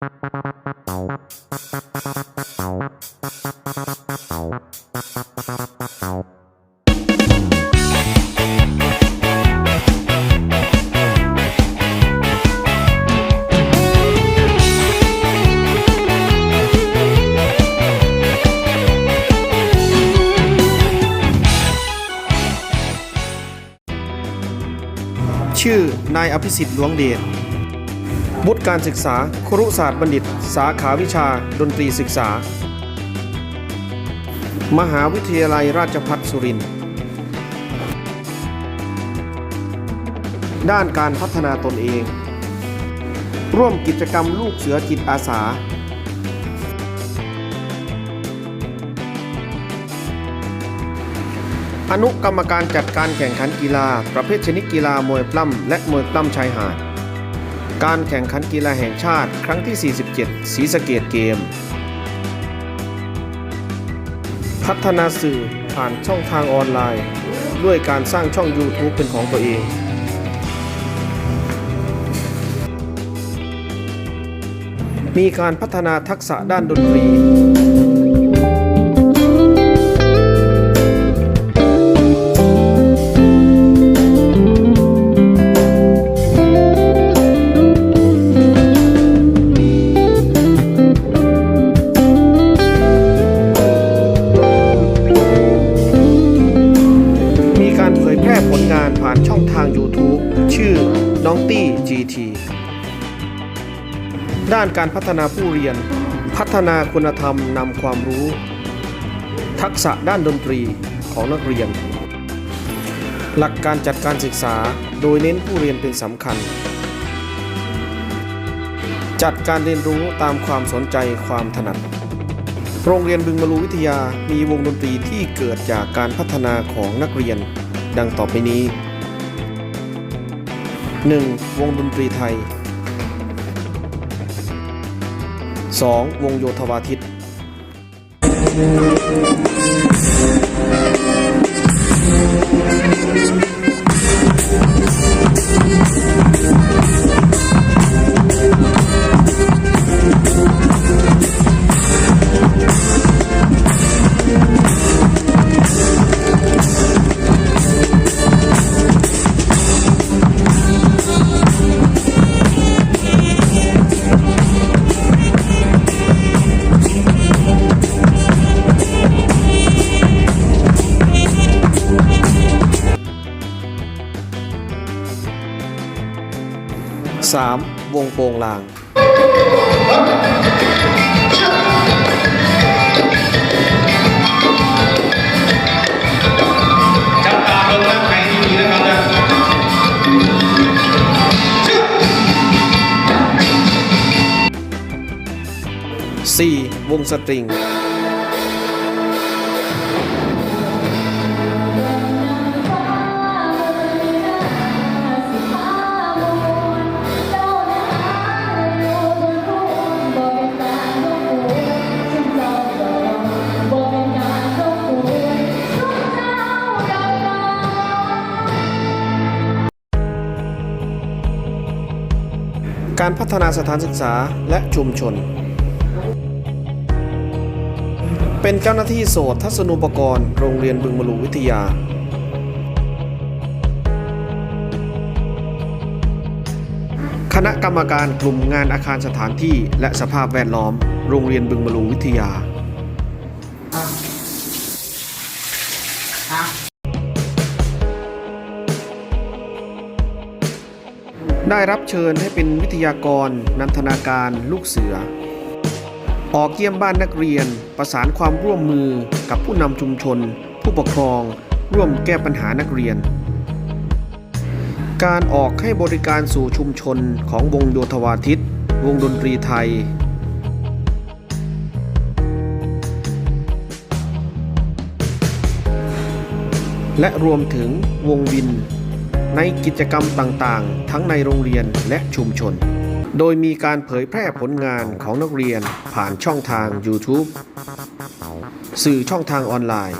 ชื่อนายอภิสิทธิ์หลวงเดช บุตรการศึกษา ครุศาสตร์บัณฑิต สาขาวิชา ดนตรีศึกษา มหาวิทยาลัยราชภัฏสุรินทร์ ด้านการพัฒนาตนเอง ร่วมกิจกรรมลูกเสือจิตอาสา อนุกรรมการจัดการแข่งขันกีฬา ประเภทชนิดกีฬามวยปล้ำและมวยปล้ำชายหาด การแข่งขันกีฬาแห่งชาติครั้งที่ 47สีสะเกตเกม พัฒนาสื่อผ่านช่องทางออนไลน์ ด้วยการสร้างช่อง YouTube เป็นของตัวเองมีการพัฒนาทักษะด้านดนตรี น้องตี้ GT ด้านการพัฒนาผู้เรียน พัฒนาคุณธรรมนำความรู้ ทักษะด้านดนตรีของนักเรียน หลักการจัดการศึกษาโดยเน้นผู้เรียนเป็นสำคัญ จัดการเรียนรู้ตามความสนใจความถนัด โรงเรียนบึงมลูวิทยามีวงดนตรีที่เกิดจากการพัฒนาของนักเรียน ดังต่อไปนี้ 1. วงดนตรีไทย 2. วงโยธวาทิต 3. วงโปงลาง จับตาเบิ่งนะใครที่มีนะครับนะชื่อ 4. วงสตริง การพัฒนาสถานศึกษาและชุมชน เป็นเจ้าหน้าที่โสตทัศนูปกรณ์โรงเรียนบึงมลูวิทยา คณะกรรมการกลุ่มงานอาคารสถานที่และสภาพแวดล้อม โรงเรียนบึงมลูวิทยา ได้รับเชิญให้เป็นวิทยากร นันทนาการลูกเสือ ออกเยี่ยมบ้านนักเรียน ประสานความร่วมมือกับผู้นำชุมชน ผู้ปกครอง ร่วมแก้ปัญหานักเรียน การออกให้บริการสู่ชุมชนของวงโยธวาทิต วงดนตรีไทยและรวมถึงวงวิน ในกิจกรรมต่างๆ ทั้งในโรงเรียนและชุมชน โดยมีการเผยแพร่ผลงานของนักเรียนผ่านช่องทาง YouTube สื่อช่องทางออนไลน์